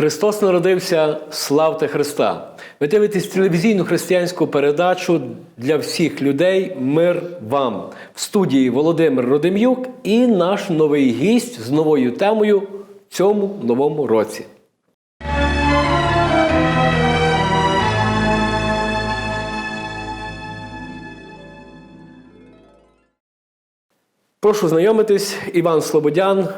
Христос народився, славте Христа! Ви дивитесь телевізійну християнську передачу для всіх людей Мир вам в студії Володимир Родим'юк і наш новий гість з новою темою в цьому новому році. Прошу знайомитись, Іван Слободян,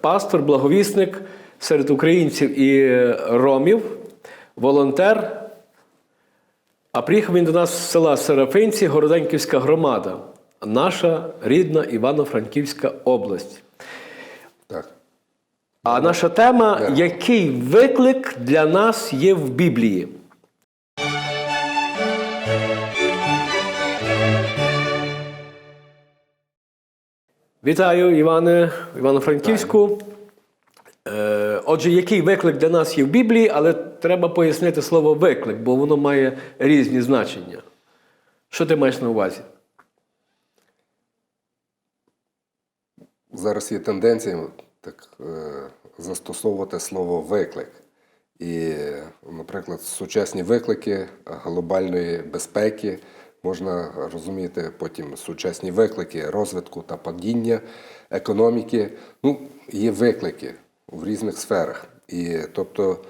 пастор, благовісник серед українців і ромів, волонтер. А приїхав він до нас з села Серафинці, Городенківська громада, наша рідна Івано-Франківська область. Так. А наша тема який виклик для нас є в Біблії? Вітаю, Іване, Івано-Франківську. Е, Отже, який виклик для нас є в Біблії, але треба пояснити слово виклик, бо воно має різні значення. Що ти маєш на увазі? Зараз є тенденція так, е, застосовувати слово виклик. І, наприклад, сучасні виклики глобальної безпеки можна розуміти потім сучасні виклики розвитку та падіння економіки. Ну, є виклики в різних сферах. І тобто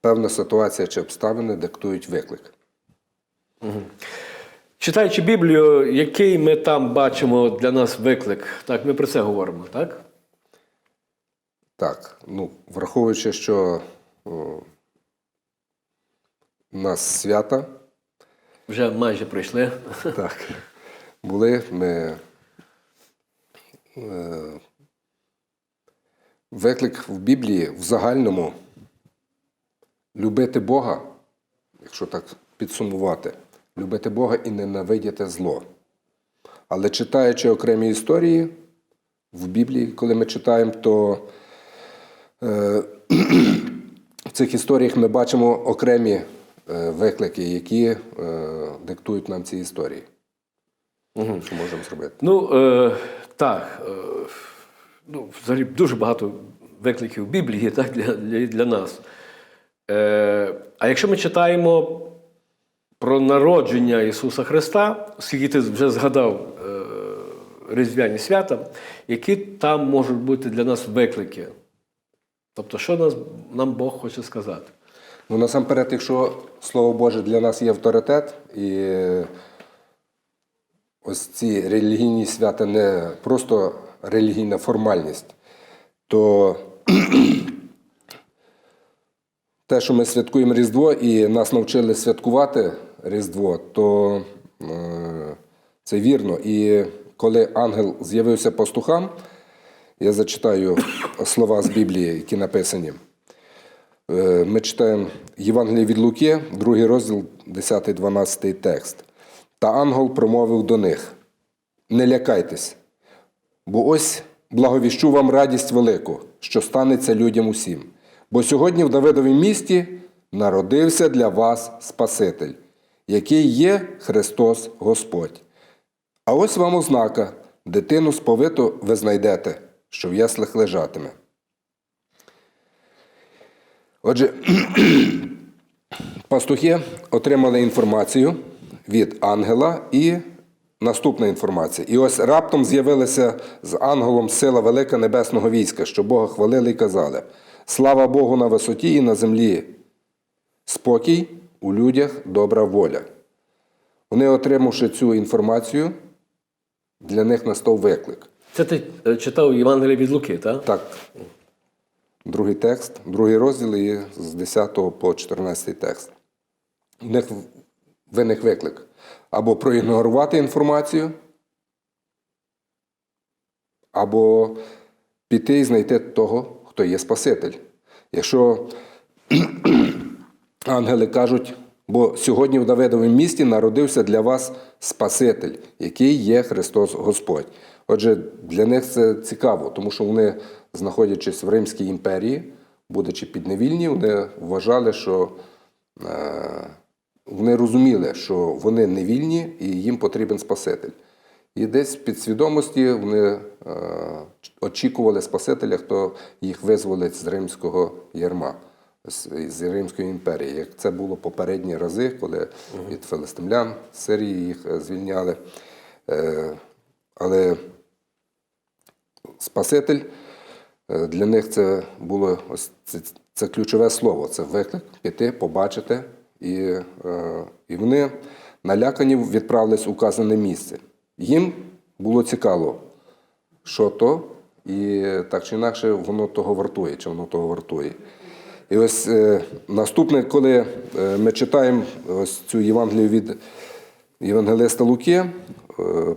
певна ситуація чи обставини диктують виклик. Читаючи Біблію, який ми там бачимо для нас виклик? Так, ми про це говоримо, так? Так, ну, враховуючи, що о, у нас свята, Вже майже пройшли. так, були ми. Е, виклик в Біблії в загальному любити Бога, якщо так підсумувати, любити Бога і ненавидіти зло. Але читаючи окремі історії в Біблії, коли ми читаємо, то е, в цих історіях ми бачимо окремі е, виклики, які е, диктують нам ці історії. Що можемо зробити? Ну, е, так. Е, ну, взагалі дуже багато викликів Біблії так, для, для, для нас. Е, а якщо ми читаємо про народження Ісуса Христа, оскільки ти вже згадав е, Різдвяні свята, які там можуть бути для нас виклики? Тобто, що нас, нам Бог хоче сказати? Ну, насамперед, якщо Слово Боже для нас є авторитет, і ось ці релігійні свята не просто релігійна формальність, то те, що ми святкуємо Різдво і нас навчили святкувати Різдво, то е, це вірно. І коли ангел з'явився пастухам, я зачитаю слова з Біблії, які написані. Е, Ми читаємо Євангеліє від Луки, другий розділ, 10-12 текст. Та ангел промовив до них: Не лякайтесь, бо ось благовіщу вам радість велику, що станеться людям усім. Бо сьогодні в Давидовім місті народився для вас Спаситель, який є Христос Господь. А ось вам ознака: дитину сповиту ви знайдете, що в яслах лежатиме. Отже, пастухи отримали інформацію від ангела і наступна інформація. І ось раптом з'явилася з ангелом сила велика небесного війська, що Бога хвалили і казали: Слава Богу на висоті і на землі, спокій у людях добра воля. Вони, отримавши цю інформацію, для них настав виклик. Це ти е, читав Євангеліє від Луки, так? Так, другий текст, другий розділ і з 10 по 14 текст. У них виник виклик. Або проігнорувати інформацію, або піти і знайти того, хто є Спаситель. Якщо ангели кажуть, бо сьогодні в Давидовому місті народився для вас Спаситель, який є Христос Господь. Отже, для них це цікаво, тому що вони, знаходячись в Римській імперії, будучи підневільні, вони вважали, що е, вони розуміли, що вони невільні і їм потрібен Спаситель. І десь в підсвідомості вони е, очікували Спасителя, хто їх визволить з римського ярма. з, Римської імперії, як це було попередні рази, коли від филистимлян з Сирії їх е, звільняли. Е, Але Спаситель для них це було це, це ключове слово, це виклик піти, побачити. І, е, і вони налякані відправились в указане місце. Їм було цікаво, що то, і так чи інакше воно того вартує, чи воно того вартує. І ось е, наступне, коли е, ми читаємо ось цю Євангелію від Євангелиста Луки,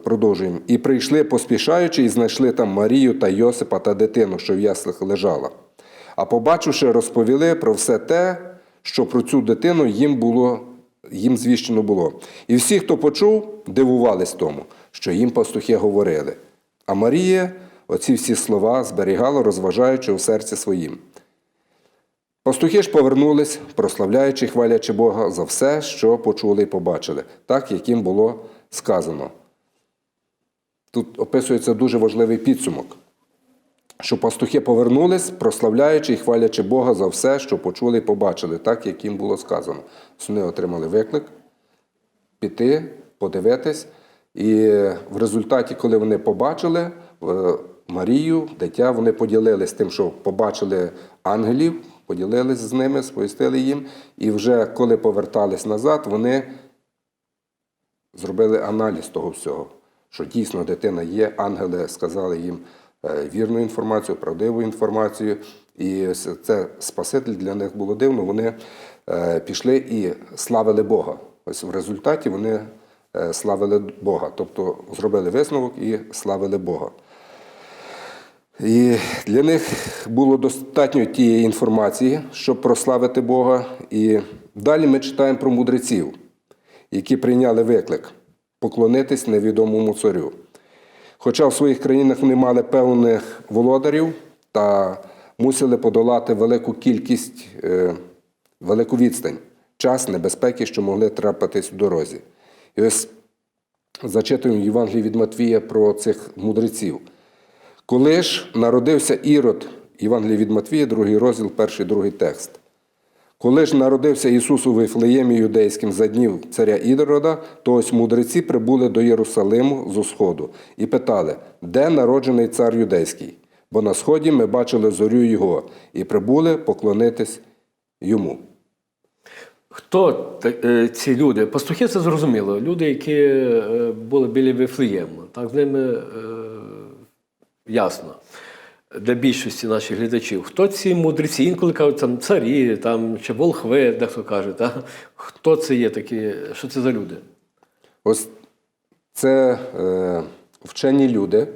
продовжуємо. І прийшли поспішаючи, і знайшли там Марію та Йосипа та дитину, що в яслах лежала. А побачивши, розповіли про все те, що про цю дитину їм було, їм звіщено було. І всі, хто почув, дивувались тому, що їм пастухи говорили. А Марія оці всі слова зберігала, розважаючи у серці своїм. Пастухи ж повернулись, прославляючи хвалячи Бога за все, що почули і побачили, так, як їм було сказано. Тут описується дуже важливий підсумок, що пастухи повернулись, прославляючи і хвалячи Бога за все, що почули і побачили, так, як їм було сказано. Вони отримали виклик піти, подивитись. І в результаті, коли вони побачили Марію, дитя, вони поділились тим, що побачили ангелів, поділились з ними, сповістили їм. І вже коли повертались назад, вони зробили аналіз того всього, що дійсно дитина є, ангели сказали їм вірну інформацію, правдиву інформацію. І це Спаситель для них було дивно. Вони е, пішли і славили Бога. Ось в результаті вони е, славили Бога, тобто зробили висновок і славили Бога. І для них було достатньо тієї інформації, щоб прославити Бога. І далі ми читаємо про мудреців, які прийняли виклик поклонитись невідомому царю. Хоча в своїх країнах вони мали певних володарів та мусили подолати велику кількість, е, велику відстань, час небезпеки, що могли трапитись в дорозі. І ось зачитуємо Євангелії від Матвія про цих мудреців. Коли ж народився Ірод, Євангелії від Матвія, другий розділ, перший другий текст. Коли ж народився Ісус у Вифлеємі юдейським за днів царя Ідорода, то ось мудреці прибули до Єрусалиму з усходу і питали, де народжений цар юдейський? Бо на сході ми бачили зорю його і прибули поклонитись йому. Хто е, ці люди? Пастухи це зрозуміло. Люди, які е, були біля Вифлеєму. Так, з ними е, ясно. Для більшості наших глядачів. Хто ці мудреці? Інколи кажуть, там царі, там, чи волхви, дехто каже. Так? Хто це є такі? Що це за люди? Ось це е, вчені люди,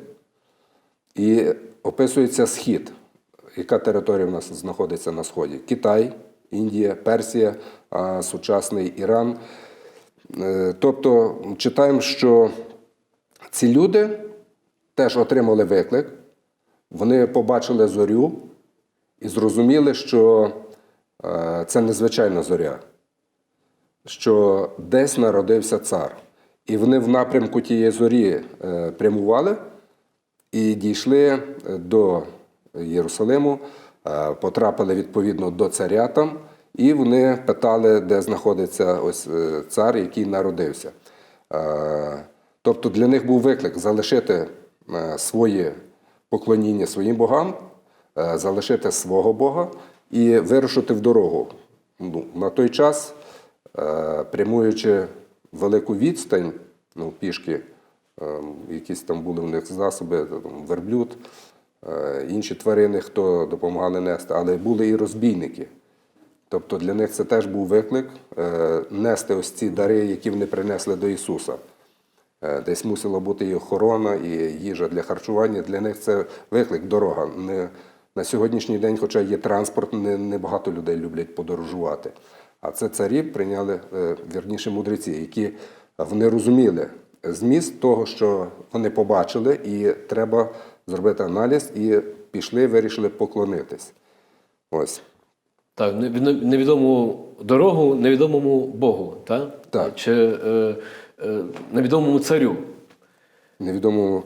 і описується схід, яка територія в нас знаходиться на сході: Китай, Індія, Персія, а сучасний Іран. Е, тобто читаємо, що ці люди теж отримали виклик, вони побачили зорю і зрозуміли, що е, це незвичайна зоря що десь народився цар. І вони в напрямку тієї зорі е, прямували і дійшли е, до Єрусалиму, потрапили відповідно до царя там, і вони питали, де знаходиться ось цар, який народився. Тобто для них був виклик залишити своє поклоніння своїм богам, е, залишити свого Бога і вирушити в дорогу. Ну, на той час Е, прямуючи велику відстань, ну, пішки, е, якісь там були в них засоби, там, верблюд, інші тварини, хто допомагали нести, але були і розбійники. Тобто для них це теж був виклик нести ось ці дари, які вони принесли до Ісуса. Е, Десь мусила бути і охорона, і їжа для харчування. Для них це виклик, дорога. Не, на сьогоднішній день, хоча є транспорт, не, не багато людей люблять подорожувати. А це царі прийняли е, вірніше мудреці, які вони розуміли зміст того, що вони побачили, і треба зробити аналіз, і пішли, вирішили поклонитись. Ось. Так, невідому дорогу, невідомому Богу, так? Так. Чи е, невідомому царю. невідомо.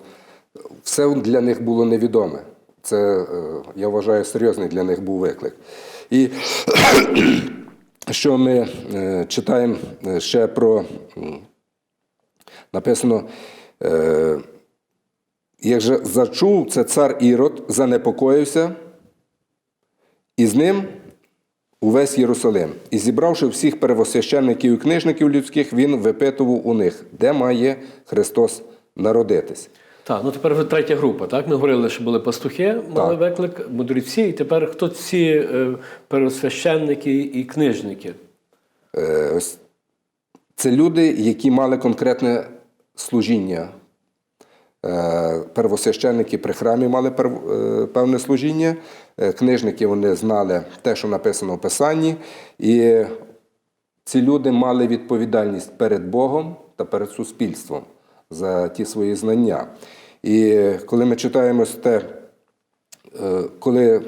Все для них було невідоме. Це, е, я вважаю, серйозний для них був виклик. І що ми е, читаємо е, ще про написано. Е, як же зачув це цар Ірод, занепокоївся, і з ним увесь Єрусалим. І зібравши всіх первосвященників і книжників людських, він випитував у них, де має Христос народитись. Так, ну тепер вже третя група. Так, ми говорили, що були пастухи, мали Так. виклик, мудреці, і тепер хто ці е, первосвященники і книжники? Е, Ось це люди, які мали конкретне служіння. Е, Первосвященники при храмі мали е, певне служіння, Е, книжники вони знали те, що написано в Писанні, і ці люди мали відповідальність перед Богом та перед суспільством за ті свої знання. І коли ми читаємо те, коли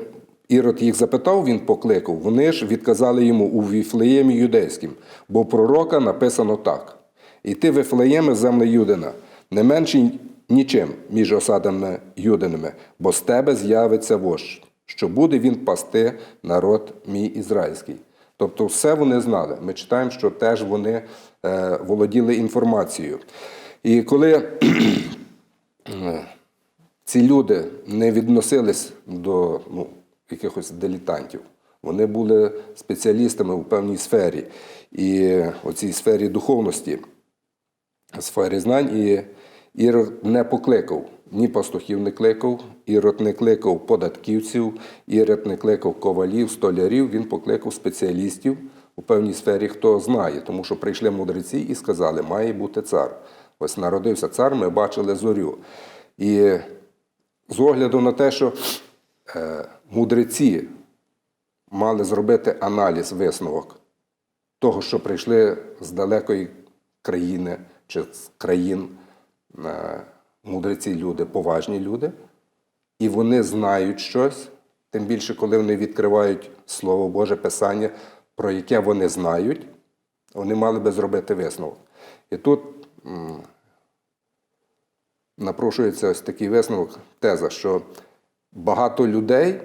Ірод їх запитав, він покликав, вони ж відказали йому у Віфлеємі юдейським, бо пророка написано так: І ти, Вифлеєме, земле Юдина, не менший нічим між осадами юдинами, бо з тебе з'явиться вождь, що буде він пасти народ мій ізраїльський. Тобто, все вони знали. Ми читаємо, що теж вони е, володіли інформацією. І коли ці люди не відносились до ну, якихось дилетантів. Вони були спеціалістами у певній сфері. І у цій сфері духовності, сфері знань, і Ірод не покликав, ні пастухів не кликав, Ірод не кликав податківців, Ірод не кликав ковалів, столярів, він покликав спеціалістів у певній сфері, хто знає, тому що прийшли мудреці і сказали, має бути цар. Ось народився цар, ми бачили зорю. І з огляду на те, що е, мудреці мали зробити аналіз висновок того, що прийшли з далекої країни чи з країн мудреці люди, поважні люди, і вони знають щось, тим більше, коли вони відкривають Слово Боже Писання, про яке вони знають, вони мали би зробити висновок. І тут напрошується ось такий висновок, теза, що багато людей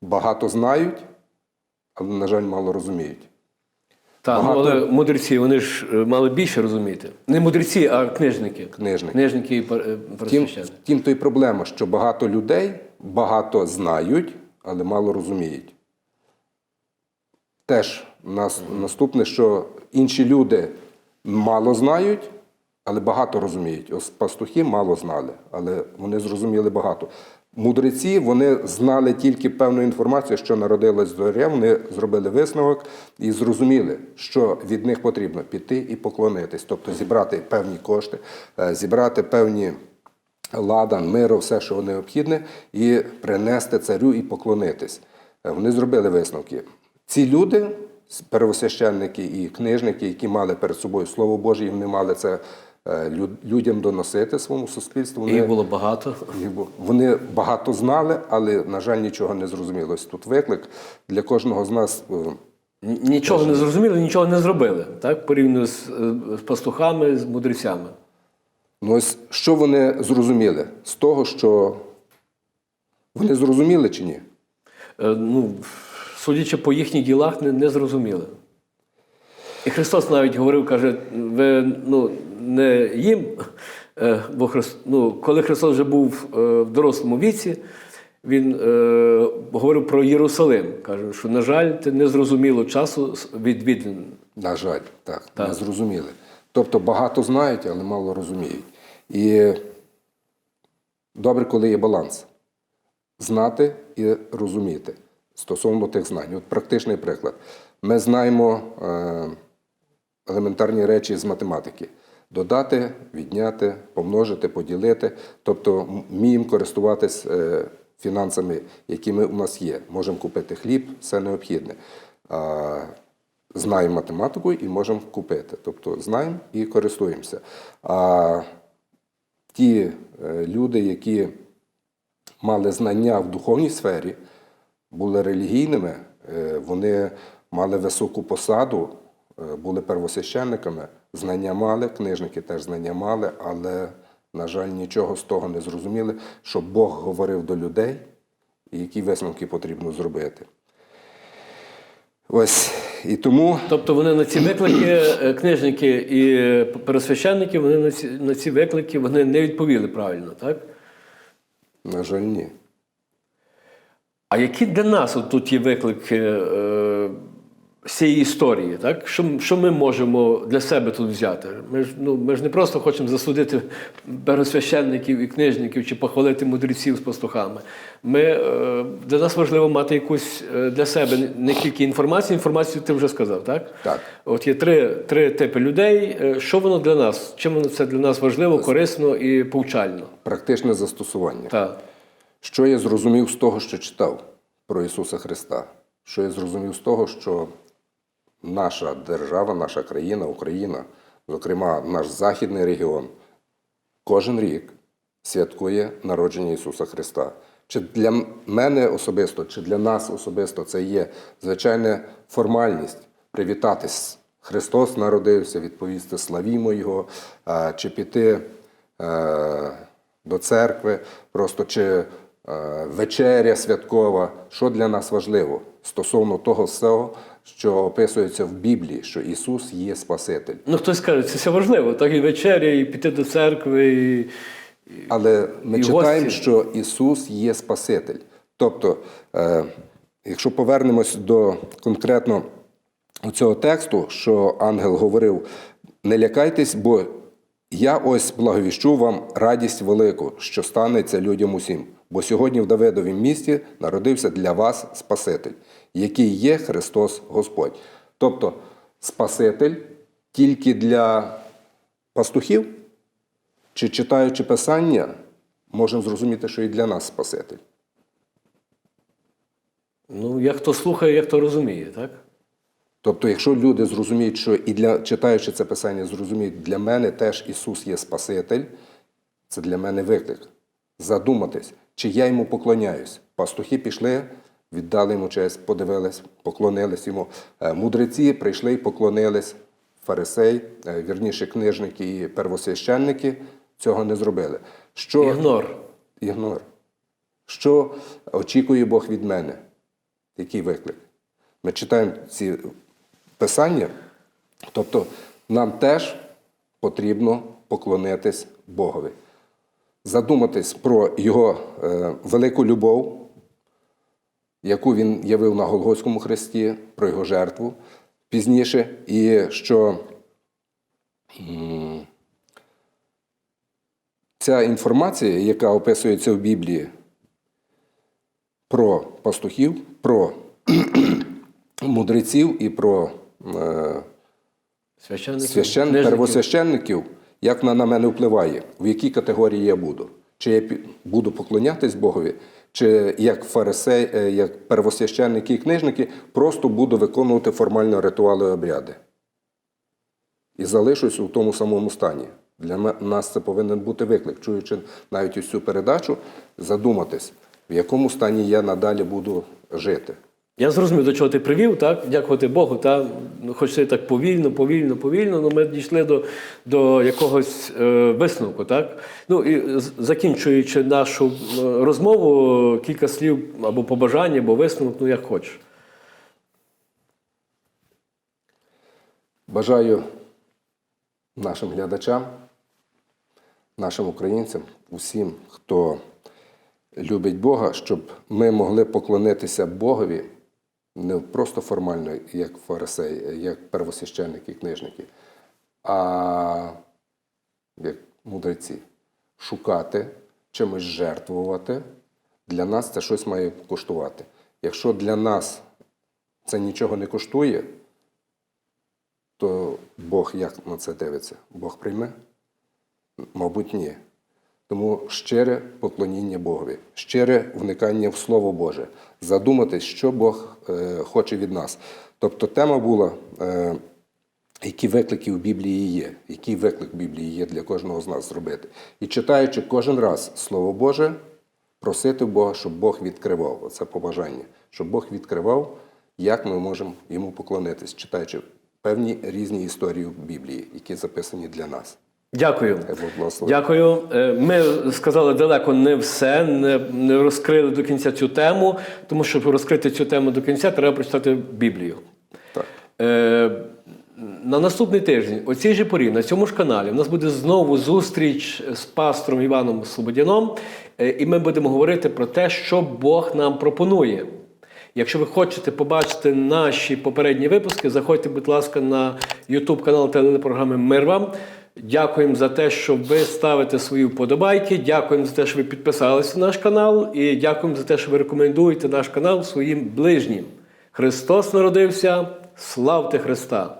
багато знають, але, на жаль, мало розуміють. Так, Багато- ну, але мудреці вони ж е, мали більше розуміти. Не мудреці, а книжники. Книжники. Книжники і е, Тім, первосвященники. тім то й проблема, що багато людей багато знають, але мало розуміють. Теж нас, наступне, що інші люди мало знають, але багато розуміють. Ось пастухи мало знали, але вони зрозуміли багато. Мудреці вони знали тільки певну інформацію, що народилась зоря, вони зробили висновок і зрозуміли, що від них потрібно піти і поклонитись, тобто зібрати певні кошти, е, зібрати певні ладан, миро, все, що необхідне, і принести царю і поклонитись. Е, Вони зробили висновки. Ці люди, первосвященники і книжники, які мали перед собою Слово Боже, і вони мали це людям доносити своєму суспільству. Вони, Їх було багато. вони багато знали, але, на жаль, нічого не зрозуміло. Ось Тут виклик для кожного з нас. е, Нічого не зрозуміли, нічого не зробили. Так, порівняно з, е, з пастухами, з мудрецями. Ну, ось що вони зрозуміли? З того, що вони зрозуміли чи ні? Е, Ну, судячи по їхніх ділах, не, не зрозуміли. І Христос навіть говорив, каже, ви ну, не їм, е, бо Хрис- ну, коли Христос вже був е, в дорослому віці, він е, говорив про Єрусалим. Каже, що, на жаль, ти не зрозуміло часу відвідин. На жаль, так, Так. не зрозуміли. Тобто багато знають, але мало розуміють. І добре, коли є баланс. Знати і розуміти стосовно тих знань. От практичний приклад. Ми знаємо е, елементарні речі з математики. Додати, відняти, помножити, поділити. Тобто вміємо користуватись е, фінансами, якими у нас є. Можемо купити хліб, все необхідне. Знаємо математику і можемо купити. Тобто знаємо і користуємося. А ті е, люди, які мали знання в духовній сфері, були релігійними, е, вони мали високу посаду, були первосвященниками, знання мали, книжники теж знання мали, але, на жаль, нічого з того не зрозуміли, що Бог говорив до людей, і які висновки потрібно зробити. Ось і тому Тобто вони на ці виклики, е, книжники і е, пересвященники, вони на ці, на ці виклики вони не відповіли правильно, так? На жаль, ні. А які для нас от тут є виклики е, цієї історії? Так? Що, що ми можемо для себе тут взяти? Ми ж, ну, ми ж не просто хочемо засудити первосвященників і книжників чи похвалити мудреців з пастухами. Ми, е, для нас важливо мати якусь е, для себе не- не тільки інформацію, інформацію ти вже сказав, так? Так. От є три, три типи людей. Е, Що воно для нас? Чим воно це для нас важливо, корисно і повчально? Практичне застосування. Так. Що я зрозумів з того, що читав про Ісуса Христа? Що я зрозумів з того, що наша держава, наша країна, Україна, зокрема наш західний регіон, кожен рік святкує народження Ісуса Христа. Чи для мене особисто, чи для нас особисто це є звичайна формальність привітатись. Христос народився, відповісти славімо Його, чи піти е, до церкви, просто чи вечеря святкова. Що для нас важливо стосовно того всього, що описується в Біблії, що Ісус є Спаситель. Ну, хтось каже, це все важливо, так і вечеря, і піти до церкви, і, Але ми І читаємо, гості. що Ісус є Спаситель. Тобто, е, якщо повернемось до конкретно цього тексту, що ангел говорив: не лякайтесь, бо я ось благовіщу вам радість велику, що станеться людям усім. Бо сьогодні в Давидовім місті народився для вас Спаситель, який є Христос Господь. Тобто, Спаситель тільки для пастухів. Чи читаючи Писання, можемо зрозуміти, що і для нас Спаситель. ну, як хто слухає, як хто розуміє, так? Тобто, якщо люди зрозуміють, що і для читаючи це Писання, зрозуміють, для мене теж Ісус є Спаситель, це для мене виклик. Задуматись, чи я йому поклоняюсь. Пастухи пішли, віддали йому честь, подивились, поклонились йому. Е, Мудреці прийшли і поклонились. Фарисей, е, вірніше, книжники і первосвященники цього не зробили. Що Ігнор. Ігнор. Що очікує Бог від мене? Який виклик? Ми читаємо ці писання, тобто нам теж потрібно поклонитись Богові, задуматись про Його е, велику любов, яку Він явив на Голгофському хресті, про Його жертву пізніше, і що ця інформація, яка описується в Біблії про пастухів, про мудреців і про е, Священники. священ... первосвященників, як вона на мене впливає, в якій категорії я буду. Чи я буду поклонятись Богові, чи як фарисей, е, як первосвященники і книжники, просто буду виконувати формально ритуали і обряди. І залишусь у тому самому стані. Для нас це повинен бути виклик, чуючи навіть цю передачу, задуматись, в якому стані я надалі буду жити. Я зрозумів, до чого ти привів, так? Дякувати Богу. Та? Ну, Хоч це так повільно, повільно, повільно, але ми дійшли до, до якогось е, висновку. Так? Ну, і закінчуючи нашу е, розмову, кілька слів або побажання, або висновок, ну як хочеш. Бажаю нашим глядачам, нашим українцям, усім, хто любить Бога, щоб ми могли поклонитися Богові не просто формально, як фарисеї, як первосвященники книжники, а як мудреці, шукати, чимось жертвувати. Для нас це щось має коштувати. Якщо для нас це нічого не коштує, то Бог як на це дивиться? Бог прийме? Мабуть, ні. Тому щире поклоніння Богові, щире вникання в Слово Боже, задуматись, що Бог е, хоче від нас. Тобто тема була, е, які виклики в Біблії є, який виклик в Біблії є для кожного з нас зробити. І читаючи кожен раз Слово Боже, просити Бога, щоб Бог відкривав. Оце побажання, щоб Бог відкривав, як ми можемо йому поклонитись, читаючи певні різні історії в Біблії, які записані для нас. Дякую. Дякую. Е, Ми сказали далеко не все, не, розкрили до кінця цю тему, тому щоб розкрити цю тему до кінця, треба прочитати Біблію. Так. Е, на наступний тиждень, о цій же порі, на цьому ж каналі, у нас буде знову зустріч з пастором Іваном Слободяном, е, і ми будемо говорити про те, що Бог нам пропонує. Якщо ви хочете побачити наші попередні випуски, заходьте, будь ласка, на YouTube канал телепрограми Мир вам. Дякуємо за те, що ви ставите свої вподобайки. Дякуємо за те, що ви підписалися на наш канал, і дякуємо за те, що ви рекомендуєте наш канал своїм ближнім. Христос народився. Славте Христа!